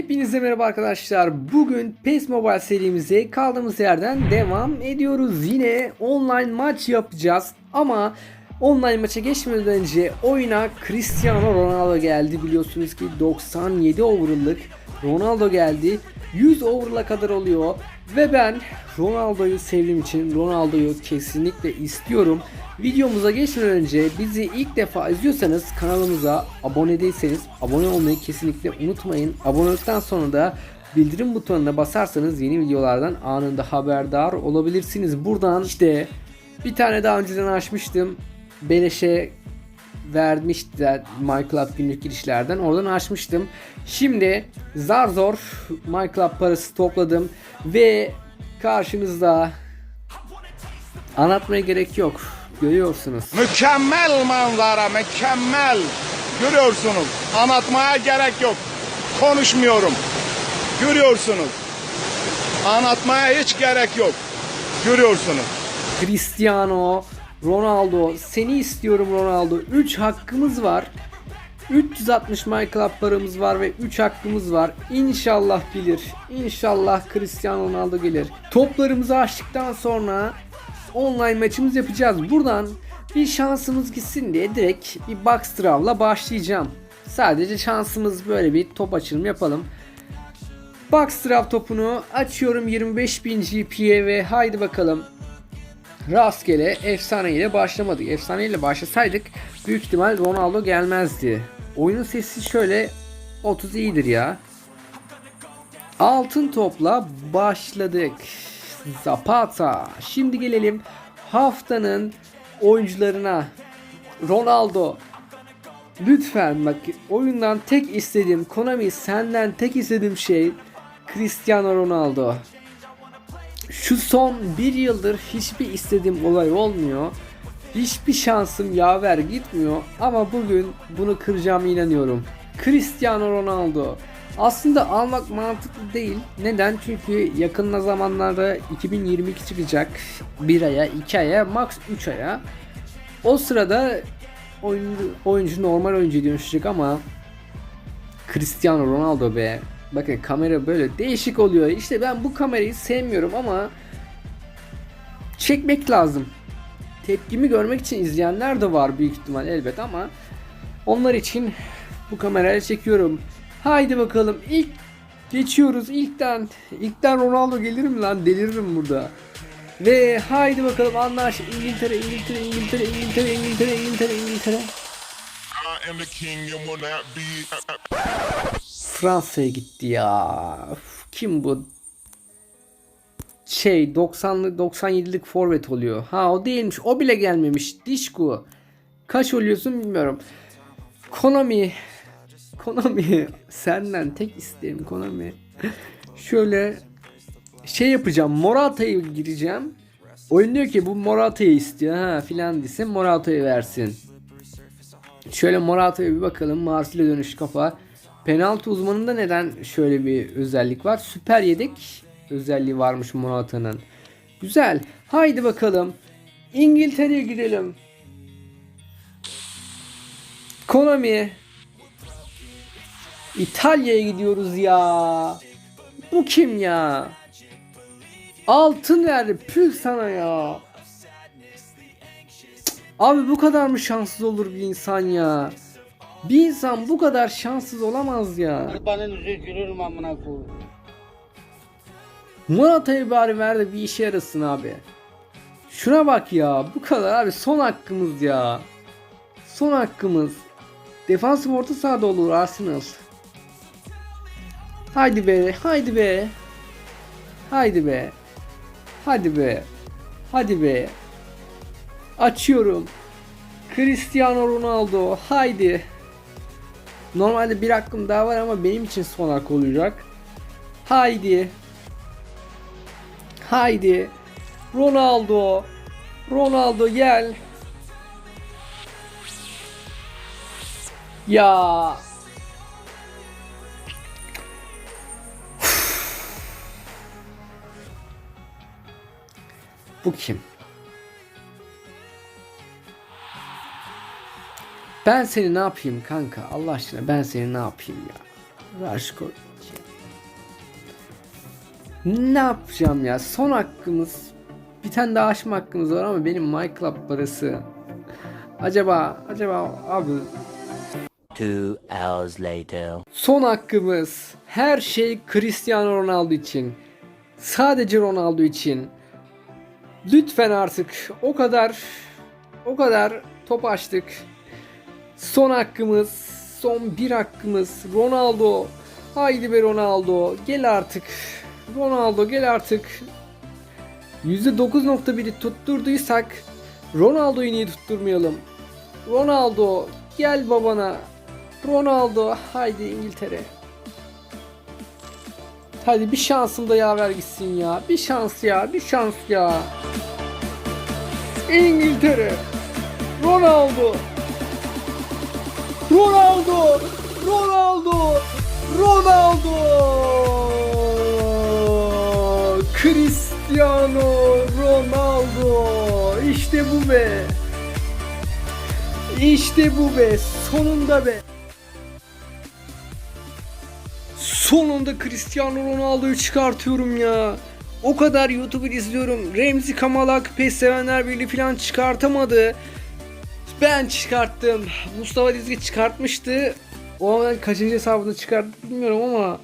Hepinize merhaba arkadaşlar. Bugün PES Mobile serimize kaldığımız yerden devam ediyoruz. Yine online maç yapacağız ama online maça geçmeden önce oyuna Cristiano Ronaldo geldi. Biliyorsunuz ki 97 over'lık Ronaldo geldi. 100 over'la kadar oluyor ve ben Ronaldo'yu sevdiğim için Ronaldo'yu kesinlikle istiyorum. Videomuza geçmeden önce bizi ilk defa izliyorsanız kanalımıza abone değilseniz abone olmayı kesinlikle unutmayın. Abone olduktan sonra da bildirim butonuna basarsanız yeni videolardan anında haberdar olabilirsiniz. Buradan işte bir tane daha önceden açmıştım. Beleşe vermişti MyClub günlük girişlerden. Oradan açmıştım. Şimdi zar zor MyClub parası topladım ve karşınızda anlatmaya gerek yok. Görüyorsunuz. Mükemmel manzara, mükemmel. Görüyorsunuz. Anlatmaya gerek yok. Konuşmuyorum. Görüyorsunuz. Anlatmaya hiç gerek yok. Görüyorsunuz. Cristiano Ronaldo seni istiyorum Ronaldo 3 hakkımız var 360 MyClub paramız var ve 3 hakkımız var. İnşallah gelir. İnşallah Cristiano Ronaldo gelir. Toplarımızı açtıktan sonra online maçımız yapacağız. Buradan bir şansımız gitsin diye direkt bir box draw'la başlayacağım. Sadece şansımız böyle bir top açılım yapalım. Box draw topunu açıyorum 25.000 GP'ye ve haydi bakalım. Rastgele efsane ile başlamadık. Efsane ile başlasaydık büyük ihtimal Ronaldo gelmezdi. Oyunun sesi şöyle 30 iyidir ya. Altın topla başladık. Zapata. Şimdi gelelim haftanın oyuncularına. Ronaldo. Lütfen bak oyundan tek istediğim Konami senden tek istediğim şey Cristiano Ronaldo. Şu son bir yıldır hiçbir istediğim olay olmuyor. Hiçbir şansım yaver gitmiyor ama bugün bunu kıracağıma inanıyorum. Cristiano Ronaldo. Aslında almak mantıklı değil. Neden? Çünkü yakın zamanlarda 2022 çıkacak. Bir aya, iki aya, max 3 aya. O sırada oyuncu, oyuncu normal oyuncu dönüşecek ama Cristiano Ronaldo be. Bakın kamera böyle değişik oluyor. İşte ben bu kamerayı sevmiyorum ama çekmek lazım. Tepkimi görmek için izleyenler de var büyük ihtimal elbet ama onlar için bu kamerayla çekiyorum. Haydi bakalım ilk geçiyoruz ilkten. İlkten Ronaldo gelir mi lan deliririm burada. Ve haydi bakalım anlaş İngiltere İngiltere İngiltere İngiltere İngiltere İngiltere İngiltere. I am the king and will not be. Fransa'ya gitti ya. Üf, Kim bu? Şey 90'lı 97'lik forvet oluyor. Ha o değilmiş. O bile gelmemiş. Dişku. Kaç oluyorsun bilmiyorum. Konami. Konami. Senden tek isterim Konami. Şöyle şey yapacağım. Morata'yı gireceğim. Oyun diyor ki bu Morata'yı istiyor ha filan desin Morata'yı versin. Şöyle Morata'ya bir bakalım. Marsilya dönüş kafa. Penaltı uzmanında neden şöyle bir özellik var? Süper yedek özelliği varmış Morata'nın. Güzel. Haydi bakalım. İngiltere'ye gidelim. Konami. İtalya'ya gidiyoruz ya. Bu kim ya? Altın verdi. Püh sana ya. Abi bu kadar mı şanssız olur bir insan ya? Bir insan bu kadar şanssız olamaz ya. Kurbanın yüzü gülürüm amına koyayım. Morata'yı bari ver de bir işe yarasın abi. Şuna bak ya. Bu kadar abi. Son hakkımız ya. Son hakkımız. Defansif orta sahada olur Arsenal. Haydi be. Haydi be. Haydi be. Hadi be. Hadi be. Açıyorum. Cristiano Ronaldo. Haydi. Normalde bir hakkım daha var ama benim için son hak olacak. Haydi. Haydi. Ronaldo. Ronaldo gel. Ya. Bu kim? Ben seni ne yapayım kanka? Allah aşkına ben seni ne yapayım ya? Raşko. Ne yapacağım ya? Son hakkımız. Bir tane daha açma hakkımız var ama benim My Club parası. Acaba, acaba abi Two hours later. Son hakkımız. Her şey Cristiano Ronaldo için. Sadece Ronaldo için. Lütfen artık o kadar o kadar top açtık. Son hakkımız, son bir hakkımız. Ronaldo. Haydi be Ronaldo. Gel artık. Ronaldo gel artık. %9.1'i tutturduysak Ronaldo'yu niye tutturmayalım? Ronaldo gel babana. Ronaldo haydi İngiltere. Hadi bir şansım da yaver gitsin ya. Bir şans ya, bir şans ya. İngiltere. Ronaldo. Ronaldo. Ronaldo. Ronaldo. Cristiano Ronaldo. İşte bu be. İşte bu be. Sonunda be. Sonunda Cristiano Ronaldo'yu çıkartıyorum ya. O kadar YouTuber izliyorum. Remzi Kamalak, PES sevenler birliği falan çıkartamadı. Ben çıkarttım. Mustafa Dizgi çıkartmıştı. O an kaçıncı hesabını çıkarttı bilmiyorum ama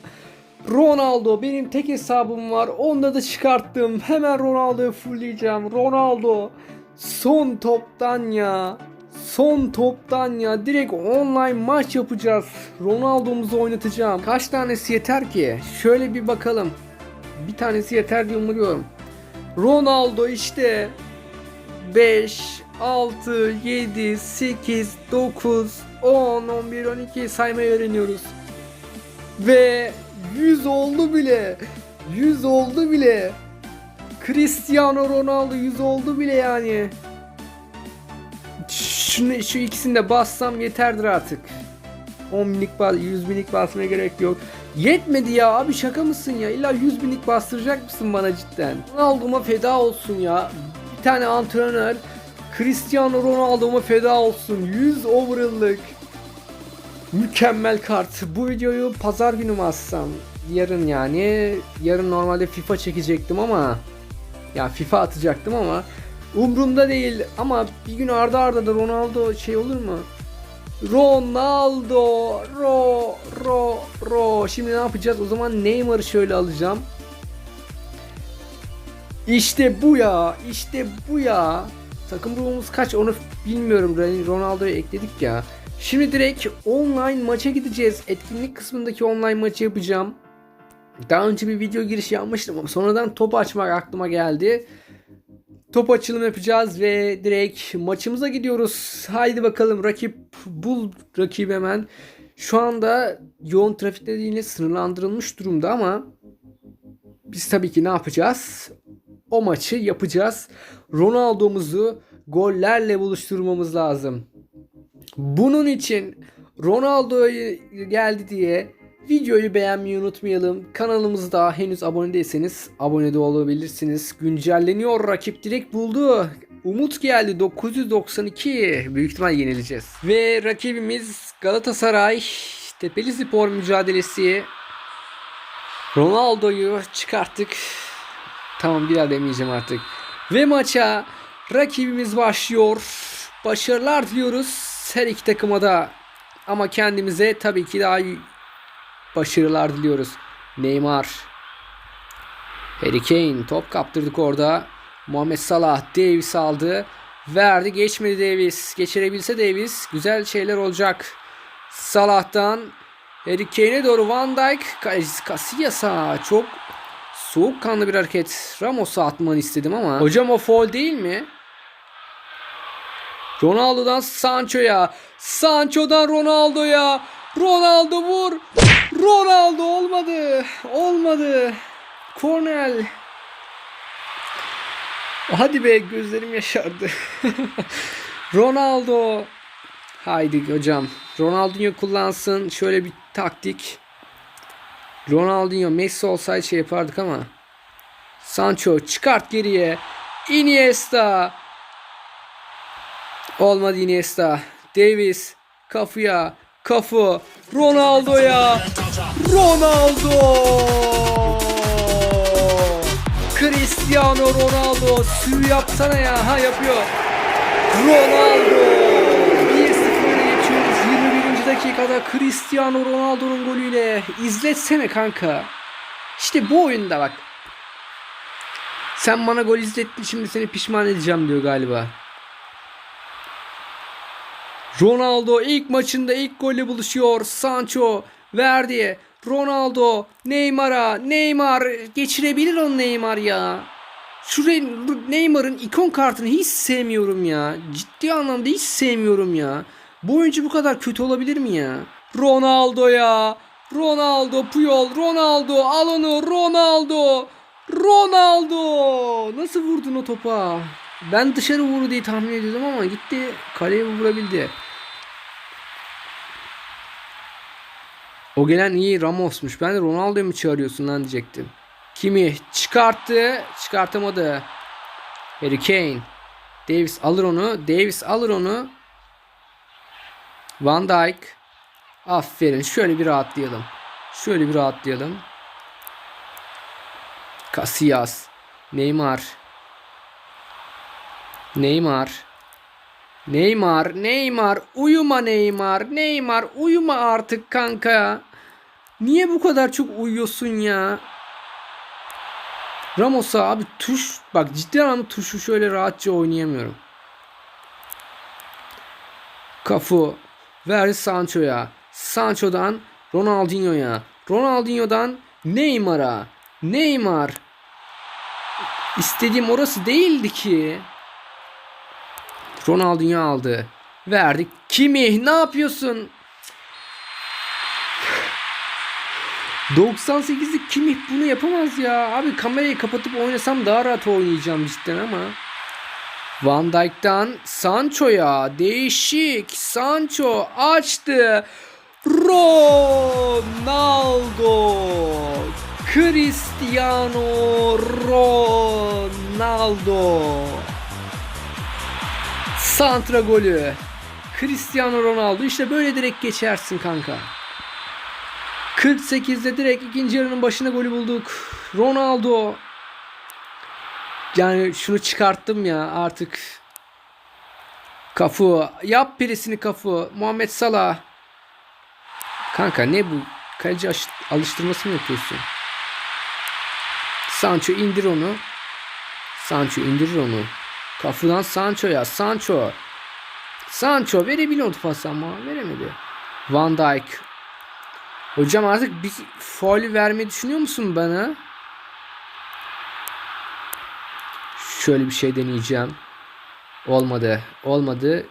Ronaldo benim tek hesabım var. Onda da çıkarttım. Hemen Ronaldo'yu fullleyeceğim. Ronaldo son toptan ya. Son toptan ya. Direkt online maç yapacağız. Ronaldo'muzu oynatacağım. Kaç tanesi yeter ki? Şöyle bir bakalım. Bir tanesi yeter diye umuyorum. Ronaldo işte 5, 6, 7, 8, 9, 10, 11, 12 saymayı öğreniyoruz. Ve 100 oldu bile. 100 oldu bile. Cristiano Ronaldo 100 oldu bile yani. Şunu, şu ikisini de bassam yeterdir artık. 10 binlik bas, 100 binlik basmaya gerek yok. Yetmedi ya abi şaka mısın ya? İlla 100 binlik bastıracak mısın bana cidden? Ronaldo'ma feda olsun ya. Bir tane antrenör Cristiano Ronaldo'ma feda olsun. 100 overall'lık. Mükemmel kart. Bu videoyu pazar günü mü atsam? Yarın yani. Yarın normalde FIFA çekecektim ama ya FIFA atacaktım ama umrumda değil ama bir gün arda arda da Ronaldo şey olur mu? Ronaldo ro ro ro şimdi ne yapacağız o zaman Neymar'ı şöyle alacağım İşte bu ya işte bu ya takım ruhumuz kaç onu bilmiyorum Ronaldo'yu ekledik ya şimdi direkt online maça gideceğiz etkinlik kısmındaki online maçı yapacağım daha önce bir video girişi yapmıştım ama sonradan top açmak aklıma geldi. Top açılım yapacağız ve direkt maçımıza gidiyoruz. Haydi bakalım rakip bul rakip hemen. Şu anda yoğun trafik nedeniyle sınırlandırılmış durumda ama biz tabii ki ne yapacağız? O maçı yapacağız. Ronaldo'muzu gollerle buluşturmamız lazım. Bunun için Ronaldo geldi diye Videoyu beğenmeyi unutmayalım. Kanalımızda henüz abone değilseniz abone de olabilirsiniz. Güncelleniyor. Rakip direkt buldu. Umut geldi 992. Büyük ihtimal yenileceğiz. Ve rakibimiz Galatasaray Tepeli Spor mücadelesi. Ronaldo'yu çıkarttık. Tamam bir daha demeyeceğim artık. Ve maça rakibimiz başlıyor. Başarılar diliyoruz her iki takıma da. Ama kendimize tabii ki daha başarılar diliyoruz. Neymar. Harry Kane top kaptırdık orada. Muhammed Salah Davis aldı. Verdi geçmedi Davis. Geçirebilse Davis güzel şeyler olacak. Salah'tan Harry Kane'e doğru Van Dijk. Casillas'a çok soğukkanlı bir hareket. Ramos'a atmanı istedim ama. Hocam o foul değil mi? Ronaldo'dan Sancho'ya. Sancho'dan Ronaldo'ya. Ronaldo vur. Ronaldo olmadı. Olmadı. Cornel. Hadi be gözlerim yaşardı. Ronaldo. Haydi hocam. Ronaldinho kullansın. Şöyle bir taktik. Ronaldinho Messi olsaydı şey yapardık ama. Sancho çıkart geriye. Iniesta. Olmadı Iniesta. Davis. Kafuya. Kafu. Ronaldo'ya. Ronaldo. Cristiano Ronaldo sü yapsana ya. Ha yapıyor. Ronaldo 8. dakikada Cristiano Ronaldo'nun golüyle izletsene kanka. İşte bu oyunda bak. Sen bana gol izlettin şimdi seni pişman edeceğim diyor galiba. Ronaldo ilk maçında ilk golle buluşuyor. Sancho verdi. Ronaldo Neymar'a Neymar geçirebilir onu Neymar ya. Şurayı Neymar'ın ikon kartını hiç sevmiyorum ya. Ciddi anlamda hiç sevmiyorum ya. Bu oyuncu bu kadar kötü olabilir mi ya? Ronaldo ya. Ronaldo Puyol. Ronaldo al onu. Ronaldo. Ronaldo. Nasıl vurdun o topa? Ben dışarı vurdu diye tahmin ediyordum ama gitti kaleye vurabildi. O gelen iyi Ramos'muş. Ben de Ronaldo'yu mu çağırıyorsun lan diyecektim. Kimi çıkarttı. Çıkartamadı. Harry Kane. Davis alır onu. Davis alır onu. Van Dijk. Aferin. Şöyle bir rahatlayalım. Şöyle bir rahatlayalım. Casillas. Neymar. Neymar. Neymar, Neymar, uyuma Neymar, Neymar, uyuma artık kanka. Niye bu kadar çok uyuyorsun ya? Ramos'a abi tuş, bak ciddi anlamda tuşu şöyle rahatça oynayamıyorum. Kafu verdi Sancho'ya. Sancho'dan Ronaldinho'ya. Ronaldinho'dan Neymar'a. Neymar. İstediğim orası değildi ki. Ronaldinho aldı. Verdik. Kimi ne yapıyorsun? 98'lik Kimi bunu yapamaz ya. Abi kamerayı kapatıp oynasam daha rahat oynayacağım cidden ama. Van Dijk'tan Sancho'ya değişik. Sancho açtı. Ronaldo. Cristiano Ronaldo. Santra golü. Cristiano Ronaldo işte böyle direkt geçersin kanka. 48'de direkt ikinci yarının başına golü bulduk. Ronaldo. Yani şunu çıkarttım ya artık. Kafu. Yap birisini kafu. Muhammed Salah. Kanka ne bu? Kaleci alıştırması mı yapıyorsun? Sancho indir onu. Sancho indirir onu. Kafudan Sancho'ya. Sancho. Sancho verebiliyordu pas ama veremedi. Van Dijk. Hocam artık bir faul vermeyi düşünüyor musun bana? Şöyle bir şey deneyeceğim. Olmadı. Olmadı.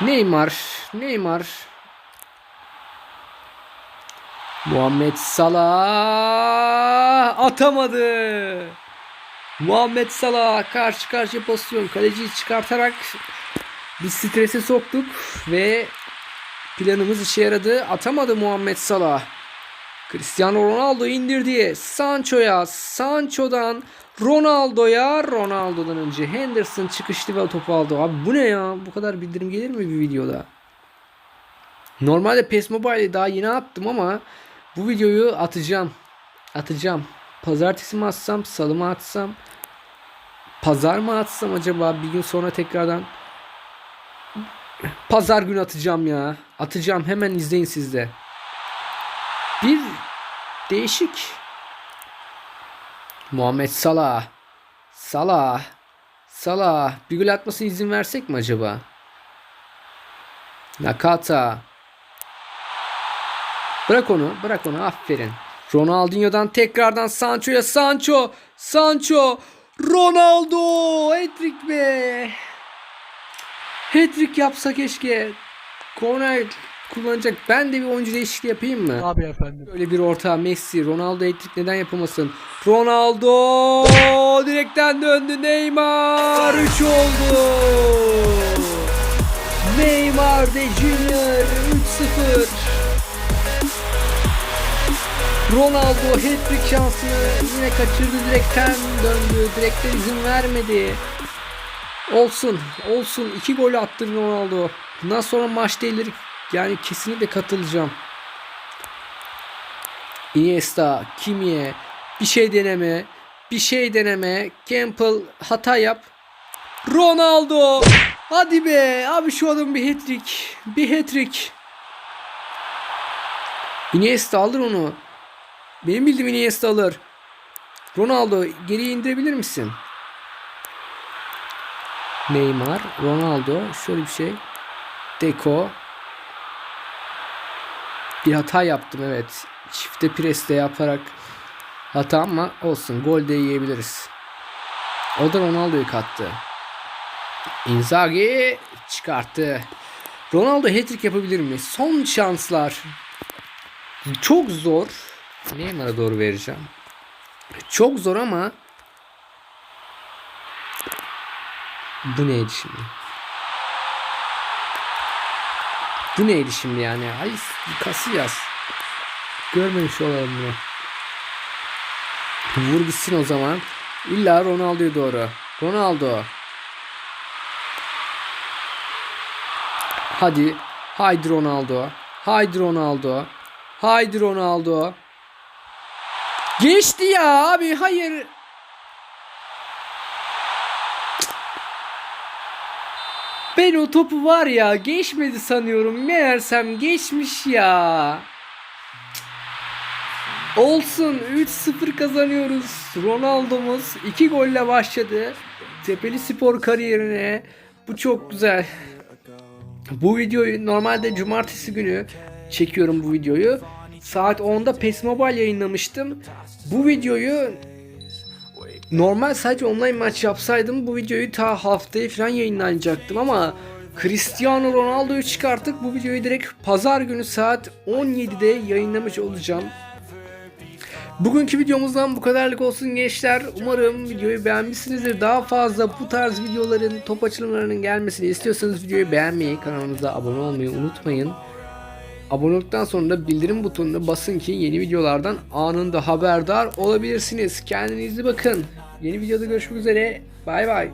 Neymar. Neymar. Muhammed Salah atamadı. Muhammed Salah karşı karşıya pozisyon. Kaleciyi çıkartarak bir strese soktuk ve planımız işe yaradı. Atamadı Muhammed Salah. Cristiano Ronaldo indirdi. Sancho'ya. Sancho'dan Ronaldo'ya. Ronaldo'dan önce Henderson çıkıştı ve topu aldı. Abi bu ne ya? Bu kadar bildirim gelir mi bir videoda? Normalde PES Mobile'i daha yeni attım ama bu videoyu atacağım. Atacağım. Pazartesi mi atsam, salı mı atsam? Pazar mı atsam acaba bir gün sonra tekrardan? Pazar günü atacağım ya. Atacağım hemen izleyin siz de. Bir değişik. Muhammed Salah. Salah. Salah. Bir gol atmasına izin versek mi acaba? Nakata. Bırak onu. Bırak onu. Aferin. Ronaldinho'dan tekrardan Sancho'ya. Sancho. Sancho. Ronaldo. Hat-trick be. Hat-trick yapsa keşke. Korner kullanacak. Ben de bir oyuncu değişikliği yapayım mı? Abi efendim. Böyle bir orta Messi, Ronaldo hat-trick neden yapamasın? Ronaldo direkten döndü. Neymar 3 oldu. Neymar de Junior 3-0. Ronaldo hat-trick şansını yine kaçırdı direkten döndü. Direkten izin vermedi. Olsun, olsun. iki gol attı Ronaldo. Bundan sonra maç değildir. Yani kesinlikle katılacağım. Iniesta, Kimiye, bir şey deneme, bir şey deneme. Campbell hata yap. Ronaldo. Hadi be. Abi şu adam bir hat-trick. Bir hat-trick. Iniesta alır onu. Benim bildiğim Iniesta alır. Ronaldo geriye indirebilir misin? Neymar, Ronaldo, şöyle bir şey. Deko. Bir hata yaptım evet. Çifte preste yaparak hata ama olsun. Gol de yiyebiliriz. O da Ronaldo'yu kattı. Inzaghi çıkarttı. Ronaldo hat-trick yapabilir mi? Son şanslar. Çok zor. Neymar'a doğru vereceğim. Çok zor ama bu neydi şimdi? Bu neydi şimdi yani? Ay Casillas. Görmemiş olalım bunu. Vur gitsin o zaman. İlla Ronaldo'ya doğru. Ronaldo. Hadi. Haydi Ronaldo. Haydi Ronaldo. Haydi Ronaldo. Geçti ya abi hayır. Ben o topu var ya geçmedi sanıyorum. Meğersem geçmiş ya. Olsun 3-0 kazanıyoruz. Ronaldo'muz 2 golle başladı. Tepeli Spor kariyerine. Bu çok güzel. Bu videoyu normalde cumartesi günü çekiyorum bu videoyu. Saat 10'da PES Mobile yayınlamıştım. Bu videoyu normal sadece online maç yapsaydım bu videoyu ta haftaya falan yayınlanacaktım ama Cristiano Ronaldo'yu çıkarttık. Bu videoyu direkt pazar günü saat 17'de yayınlamış olacağım. Bugünkü videomuzdan bu kadarlık olsun gençler. Umarım videoyu beğenmişsinizdir. Daha fazla bu tarz videoların top açılımlarının gelmesini istiyorsanız videoyu beğenmeyi, kanalımıza abone olmayı unutmayın. Abone olduktan sonra da bildirim butonuna basın ki yeni videolardan anında haberdar olabilirsiniz. Kendinize bakın. Yeni videoda görüşmek üzere. Bay bay.